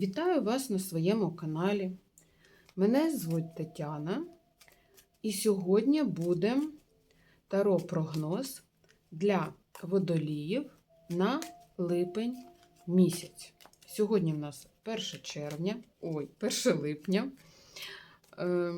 Вітаю вас на своєму каналі. Мене звуть Тетяна, і сьогодні буде таро-прогноз для водоліїв на липень місяць. Сьогодні в нас 1 червня, ой, 1 липня. Е,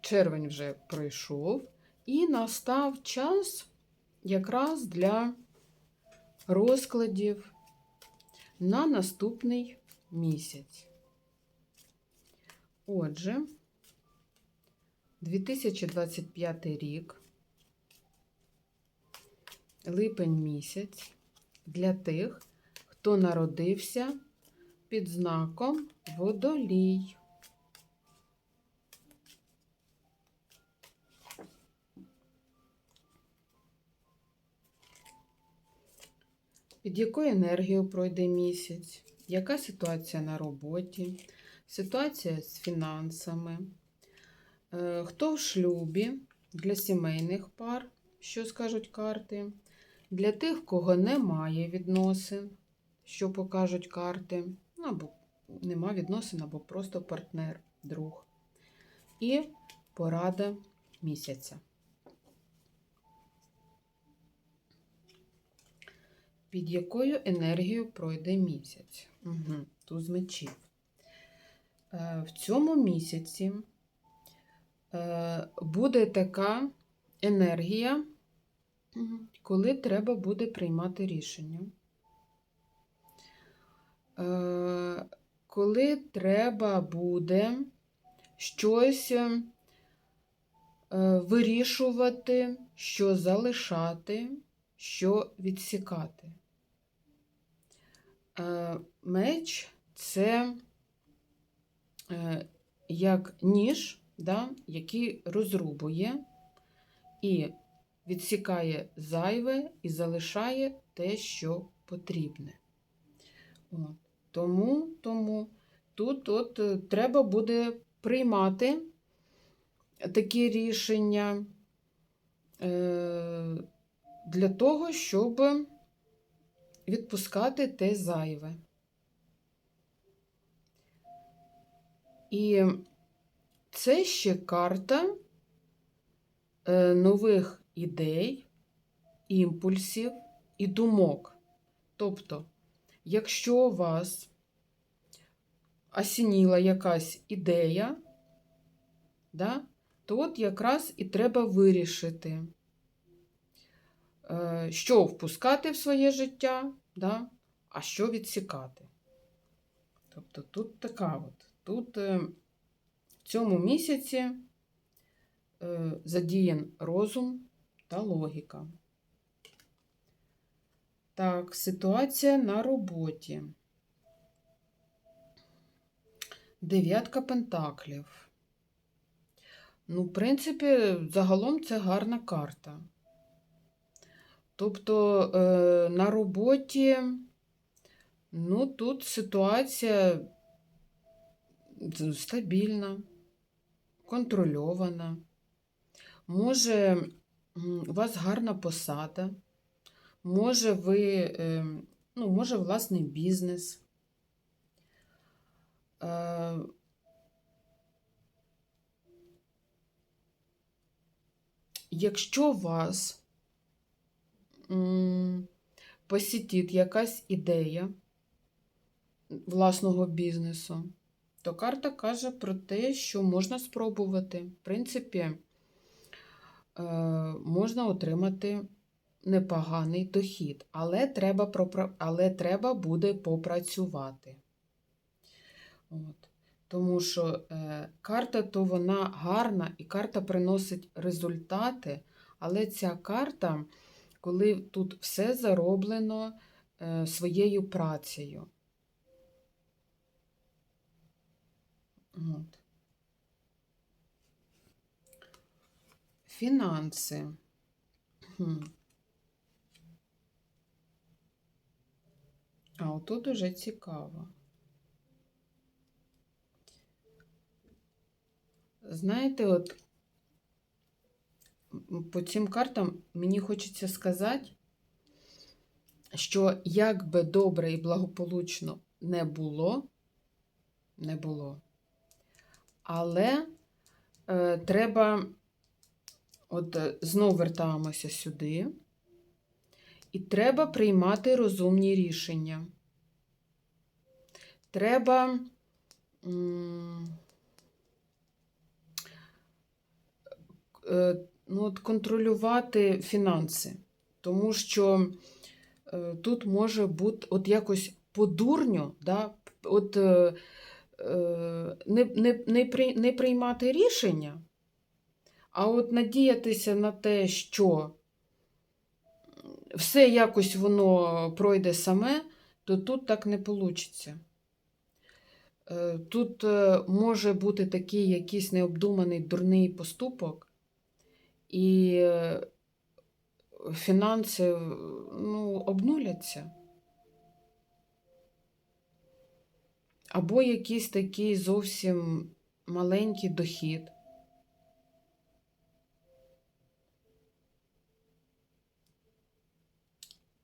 Червень вже пройшов, і настав час якраз для розкладів на наступний місяць. Отже, 2025 рік, липень місяць для тих, хто народився під знаком водолій. Під якою енергією пройде місяць? Яка ситуація на роботі? Ситуація з фінансами? Е, Хто в шлюбі для сімейних пар? Що скажуть карти? Для тих, кого немає відносин, що покажуть карти, ну, або нема відносин, або просто партнер, друг. І порада місяця. Під якою енергією пройде місяць? Угу, Туз мечів. Е, В цьому місяці е, буде така енергія, коли треба буде приймати рішення. Е, Коли треба буде щось е, вирішувати, що залишати, що відсікати. Е, Меч це е, як ніж, да, який розрубує і відсікає зайве і залишає те, що потрібне. От. Тому, тому тут от, е, треба буде приймати такі рішення для того, щоб відпускати те зайве. І це ще карта е, нових ідей, імпульсів і думок. Тобто, якщо у вас осініла якась ідея, да, то от якраз і треба вирішити, що впускати в своє життя, да, а що відсікати. Тобто тут така от. Тут е, в цьому місяці е, задіян розум та логіка. Так, ситуація на роботі. Дев'ятка пентаклів. Ну, в принципі, загалом це гарна карта. Тобто е, на роботі, ну, тут ситуація стабільна, контрольована. Може, у вас гарна посада, може, ви, е, ну, може, власний бізнес. Е, Якщо вас посітить якась ідея власного бізнесу, то карта каже про те, що можна спробувати. В принципі, е, можна отримати непоганий дохід, але треба, але треба буде попрацювати. От. Тому що е, карта то вона гарна і карта приносить результати, але ця карта, коли тут все зароблено е, своєю працею. От. Фінанси. А отут уже цікаво. Знаєте, от по цим картам мені хочеться сказати, що як би добре і благополучно не було, не було. Але е, треба, от е, знов вертаємося сюди, і треба приймати розумні рішення. Треба. м, е, ну, от контролювати фінанси, тому що е, тут може бути от якось по дурню, да, от, е, е, не, не, не, при, не приймати рішення, а от надіятися на те, що все якось воно пройде саме, то тут так не вийде. Тут е, може бути такий якийсь необдуманий дурний поступок, і фінанси ну, обнуляться. Або якийсь такий зовсім маленький дохід.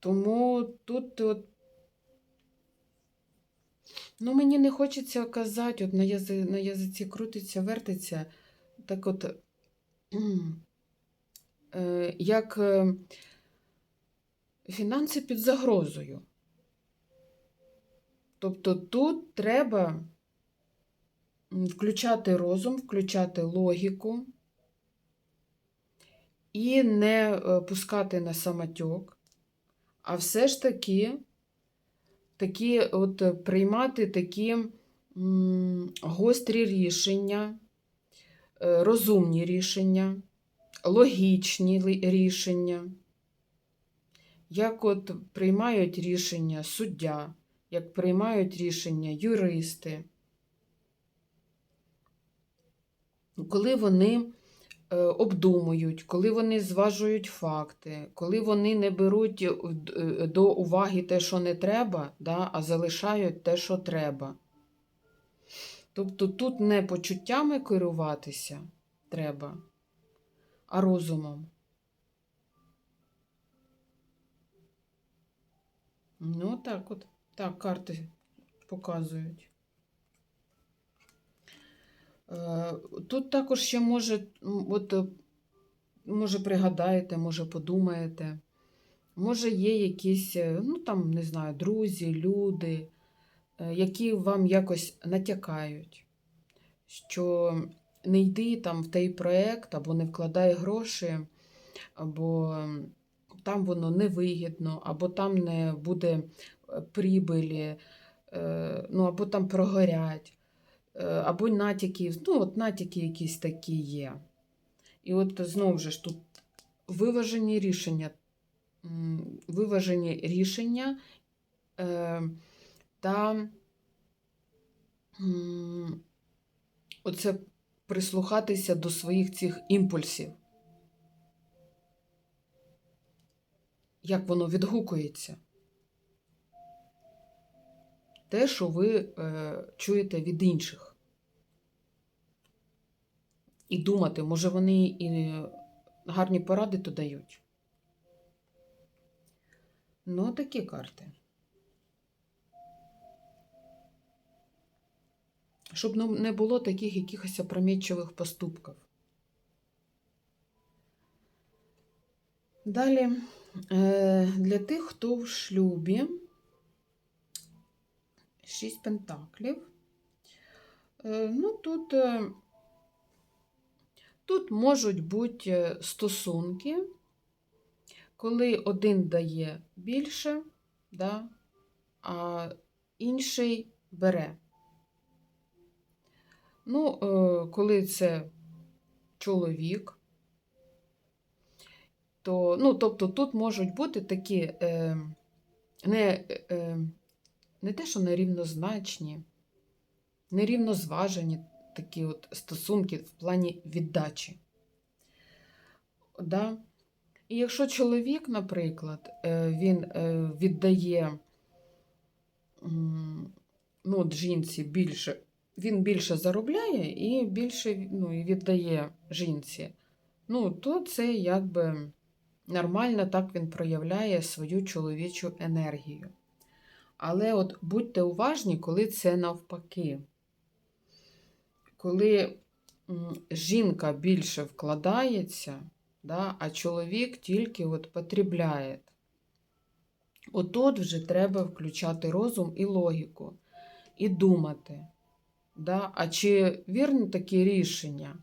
Тому тут от Ну, мені не хочеться казати, от на, язи, на язиці крутиться, вертиться, так от, як е, фінанси під загрозою. Тобто тут треба включати розум, включати логіку і не е, пускати на самотьок, а все ж таки такі, от, е, приймати такі гострі рішення, е, розумні рішення, логічні рішення, як от приймають рішення суддя, як приймають рішення юристи, коли вони е, обдумують, коли вони зважують факти, коли вони не беруть е, до уваги те, що не треба, да, а залишають те, що треба. Тобто тут не почуттями керуватися треба, а розумом. Ну, так от. Так, карти показують. Е, Тут також ще може, от, е, може, пригадаєте, може, подумаєте. Може, є якісь, е, ну там, не знаю, друзі, люди, які вам якось натякають, що не йди там в той проєкт, або не вкладай гроші, або там воно невигідно, або там не буде е, прибилі, е, ну, або там прогорять. Е, або натяки, ну, от натяки якісь такі є. І от знову ж тут виважені рішення, виважені рішення та оце прислухатися до своїх цих імпульсів. Як воно відгукується? Те, що ви е, чуєте від інших. І думати, може, вони і гарні поради то дають. Ну, такі карти. Щоб ну, не було таких якихось опрометчивих поступків. Далі, е, для тих, хто в шлюбі, шість пентаклів. Е, Ну, тут, е, тут можуть бути стосунки, коли один дає більше, да, а інший бере. Ну, е, коли це чоловік, то, ну, тобто тут можуть бути такі е, не, е, не те, що нерівнозначні, нерівнозважені такі от стосунки в плані віддачі. Да? І якщо чоловік, наприклад, е, він е, віддає ну, от жінці більше, він більше заробляє і більше ну, віддає жінці, ну, то це якби нормально так він проявляє свою чоловічу енергію. Але от будьте уважні, коли це навпаки. коли жінка більше вкладається, да, а чоловік тільки от потребляє. Отут вже треба включати розум і логіку, і думати, да, а чи вірно такі рішення,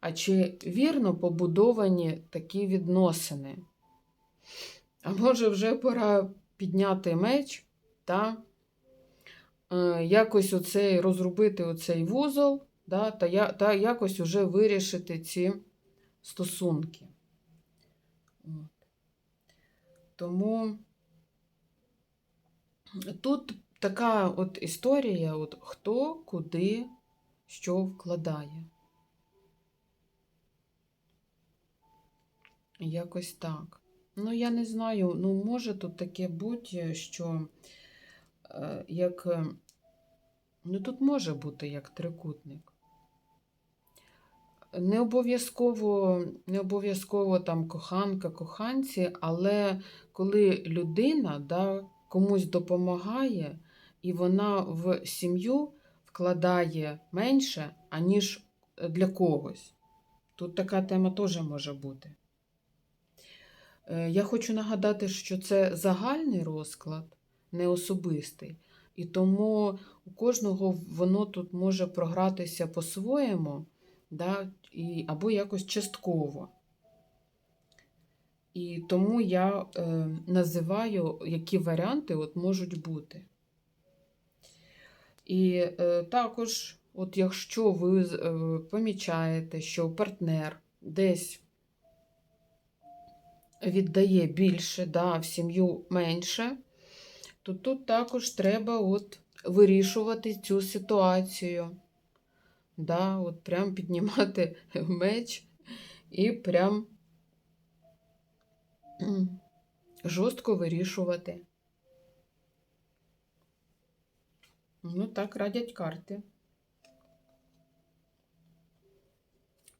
а чи вірно побудовані такі відносини? А може вже пора підняти меч та е, якось оцей розробити оцей вузол, да, та, я- та якось уже вирішити ці стосунки. От. Тому тут така от історія, от хто куди що вкладає. Якось так. Ну, я не знаю, ну, може тут таке бути, що е, як. е, Ну, тут може бути як трикутник. Не обов'язково, не обов'язково там коханка, коханці, але коли людина да, комусь допомагає, і вона в сім'ю вкладає менше, аніж для когось. Тут така тема теж може бути. Е, Я хочу нагадати, що це загальний розклад, не особистий. І тому у кожного воно тут може програтися по-своєму, да, і, або якось частково. І тому я е, називаю, які варіанти от можуть бути. І е, також, от якщо ви е, помічаєте, що партнер десь віддає більше, да, в сім'ю менше, то тут також треба от вирішувати цю ситуацію. Да, от прям піднімати меч і прям жорстко вирішувати. Ну, так радять карти.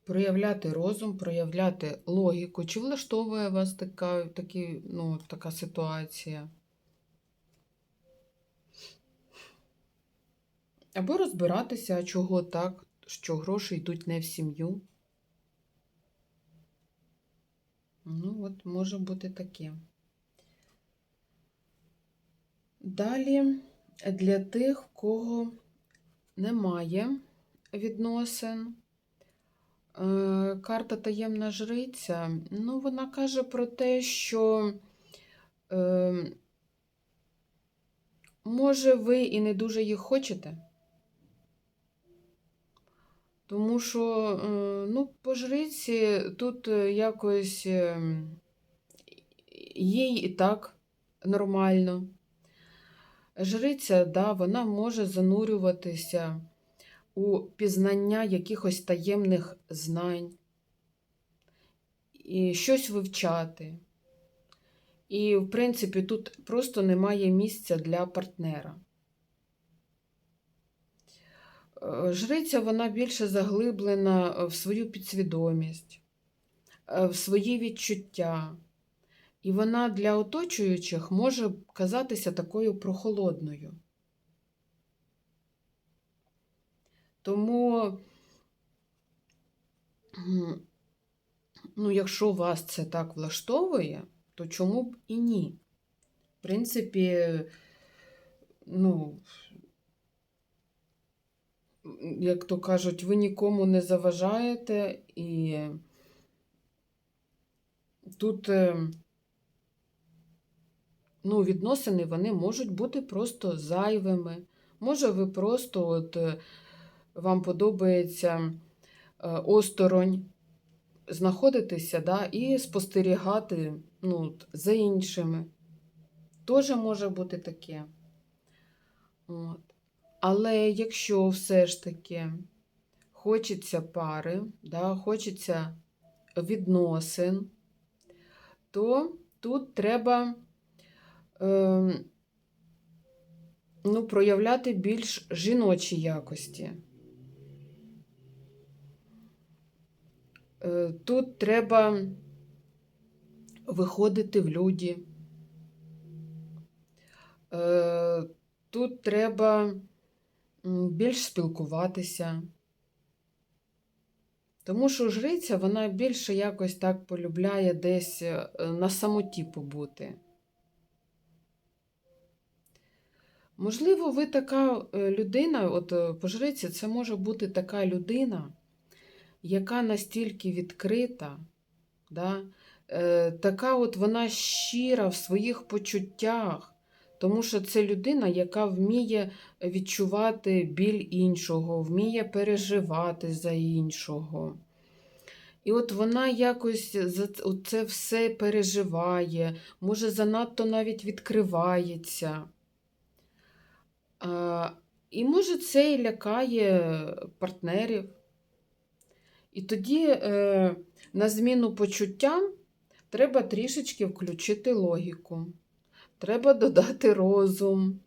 Проявляти розум, проявляти логіку. Чи влаштовує вас така, такі, ну, така ситуація? Або розбиратися, чого так, що гроші йдуть не в сім'ю. Ну, от може бути таке. Далі для тих, в кого немає відносин. Е, Карта таємна жриця, ну, вона каже про те, що е, може ви і не дуже їх хочете. Тому що, е, ну, по жриці тут е, якось е, їй і так нормально. Жриця, да, вона може занурюватися у пізнання якихось таємних знань, і щось вивчати. І, в принципі, тут просто немає місця для партнера. Е, Жриця вона більше заглиблена в свою підсвідомість, е, в свої відчуття. І вона для оточуючих може казатися такою прохолодною. Тому, ну, якщо вас це так влаштовує, то чому б і ні? В принципі, ну, як то кажуть, ви нікому не заважаєте, і тут е, ну, відносини вони можуть бути просто зайвими. Може, ви просто от, е, вам подобається е, осторонь знаходитися да, і спостерігати ну, за іншими. Теж може бути таке. От. Але якщо все ж таки хочеться пари, да, хочеться відносин, то тут треба е, ну, проявляти більш жіночі якості. Е, Тут треба виходити в люди. Е, Тут треба більш спілкуватися. Тому що жриця вона більше якось так полюбляє десь е, на самоті побути. Можливо, ви така е, людина, от е, по це може бути така людина, яка настільки відкрита, да? е, така от вона щира в своїх почуттях, тому що це людина, яка вміє відчувати біль іншого, вміє переживати за іншого. І от вона якось за це все переживає, може занадто навіть відкривається. А, і може це і лякає партнерів. І тоді е, на зміну почуттям треба трішечки включити логіку, треба додати розум,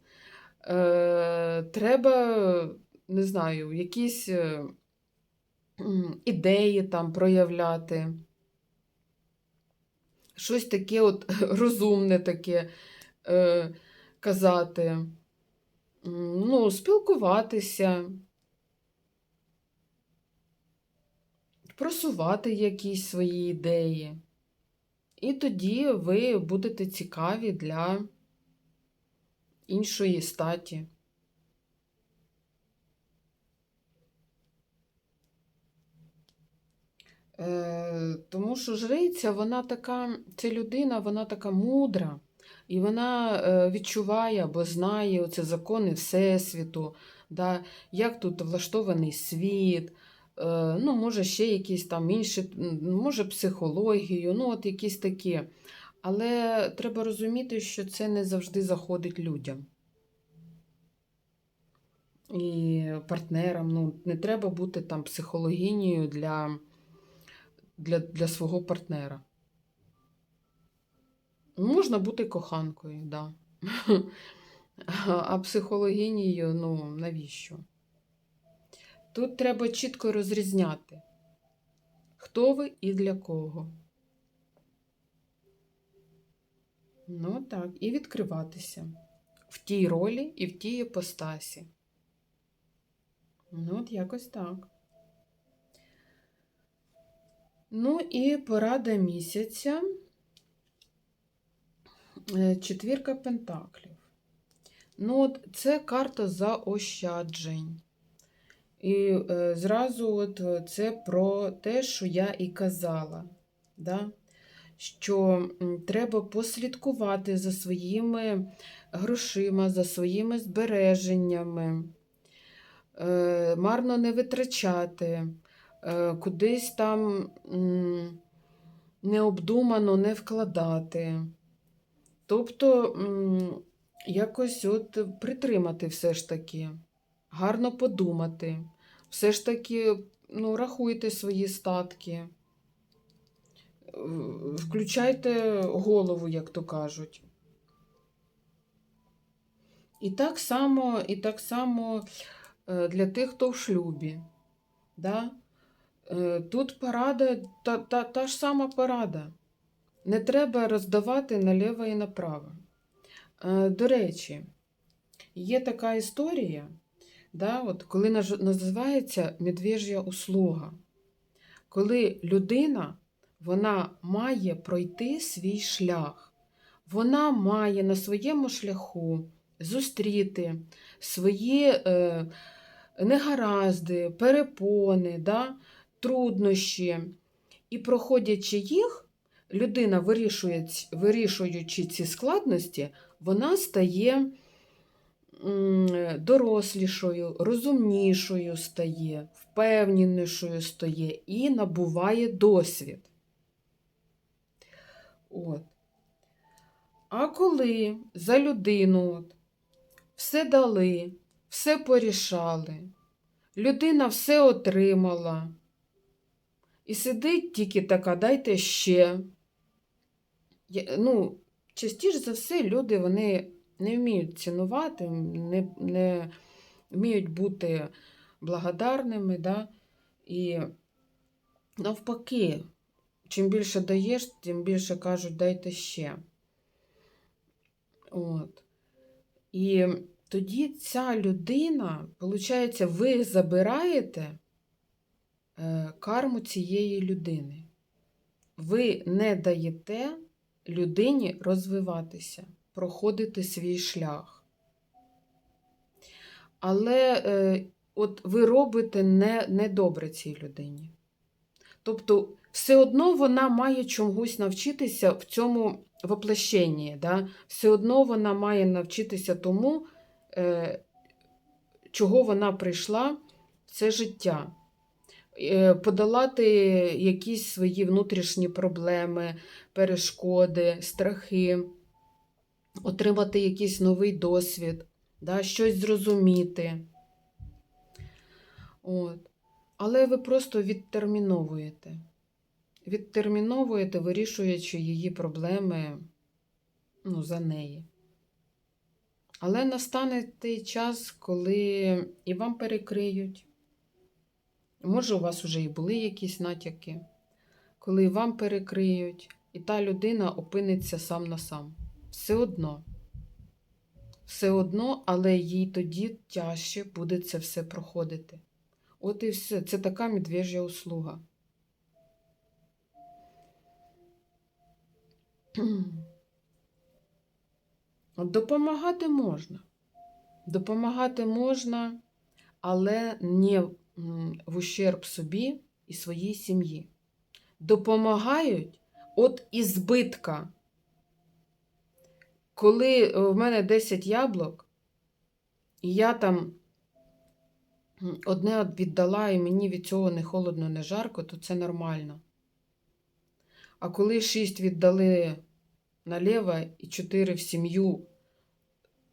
е, треба, не знаю, якісь е, ідеї там проявляти. Щось таке от розумне таке е, казати. Ну, спілкуватися, просувати якісь свої ідеї. І тоді ви будете цікаві для іншої статі. Е, Тому що жриця, вона така, ця людина, вона така мудра, і вона е, відчуває або знає оце закони Всесвіту, да, як тут влаштований світ, е, ну, може, ще якісь там інші, може, психологію, ну, от якісь такі. Але треба розуміти, що це не завжди заходить людям. І партнерам, ну, не треба бути там психологінею для, для, для свого партнера. Можна бути коханкою, да. А психологінею, ну, навіщо? Тут треба чітко розрізняти, хто ви і для кого. Ну так, і відкриватися в тій ролі і в тій іпостасі. Ну, от якось так. Ну і порада місяця. Е, Четвірка пентаклів. Ну, от це карта заощаджень. І е, зразу от е, це про те, що я і казала. Да? Що треба послідкувати за своїми грошима, за своїми збереженнями, е, марно не витрачати, е, кудись там необдумано не вкладати. Тобто якось от притримати все ж таки, гарно подумати, все ж таки ну, рахуйте свої статки, включайте голову, як то кажуть. І так само, і так само е, для тих, хто в шлюбі. Да? Е, Тут порада, та, та, та ж сама порада. Не треба роздавати наліво і направо. Е, До речі, є така історія, да, от, коли називається медвеж'я услуга. Коли людина вона має пройти свій шлях, вона має на своєму шляху зустріти свої е, негаразди, перепони, да, труднощі. І проходячи їх, людина, вирішує, вирішуючи ці складності, вона стає дорослішою, розумнішою стає, впевненішою стає і набуває досвід. От. А коли за людину от, все дали, все порішали, людина все отримала, і сидить тільки така, дайте ще. Ну, частіше за все, люди вони не вміють цінувати, не, не вміють бути благодарними. Да? І навпаки, чим більше даєш, тим більше кажуть, дайте ще. От. І тоді ця людина, виходить, ви забираєте е, карму цієї людини. Ви не даєте людині розвиватися, проходити свій шлях. Але е, от ви робите не, недобре цій людині. Тобто, все одно вона має чомусь навчитися в цьому воплощенні. Да? Все одно вона має навчитися тому, е, чого вона прийшла в це життя. Е, Подолати якісь свої внутрішні проблеми, перешкоди, страхи, отримати якийсь новий досвід, да? щось зрозуміти. От. Але ви просто відтерміновуєте. Відтерміновуєте, вирішуючи її проблеми ну, за неї. Але настане той час, коли і вам перекриють. Може, у вас вже і були якісь натяки, коли вам перекриють, і та людина опиниться сам на сам. Все одно. Все одно, але їй тоді тяжче буде це все проходити. От і все. Це така медвежя услуга. Допомагати можна. Допомагати можна, але не в ущерб собі і своїй сім'ї. Допомагають от із збитка. Коли е, в мене 10 яблук, і я там одне віддала, і мені від цього не холодно, не жарко, то це нормально. А коли 6 віддали наліво і 4 в сім'ю,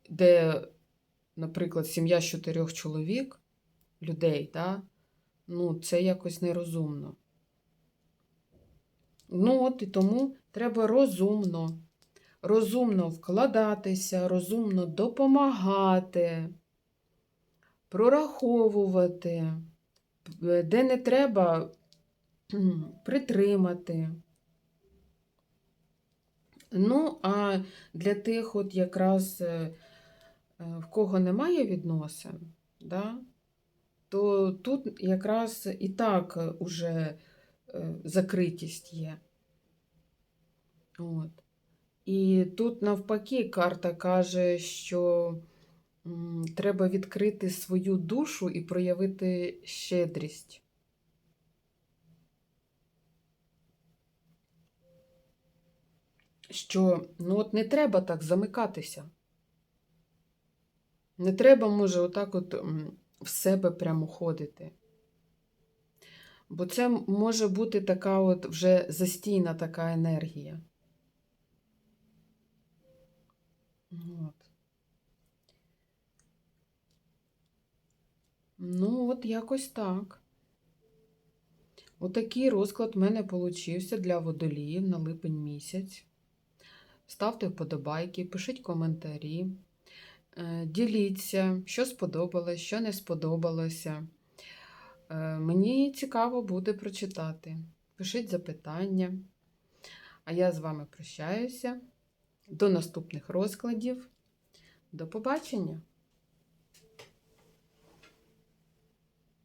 де, наприклад, сім'я з чотирьох чоловік, людей, да? ну, це якось нерозумно. Ну, от і тому треба розумно, розумно вкладатися, розумно допомагати, прораховувати, де не треба притримати. Ну, а для тих, от якраз е, е, в кого немає відносин, да, то тут якраз і так уже е, закритість є. От. І тут, навпаки, карта каже, що треба відкрити свою душу і проявити щедрість. що ну от не треба так замикатися. Не треба, може, отак от в себе прямо ходити. Бо це може бути така от вже застійна така енергія. От. Ну, от якось так. Отакий розклад в мене получився для водоліїв на липень місяць. Ставте вподобайки, пишіть коментарі, діліться, що сподобалось, що не сподобалося. Е, Мені цікаво буде прочитати. Пишіть запитання. А я з вами прощаюся. До наступних розкладів. До побачення!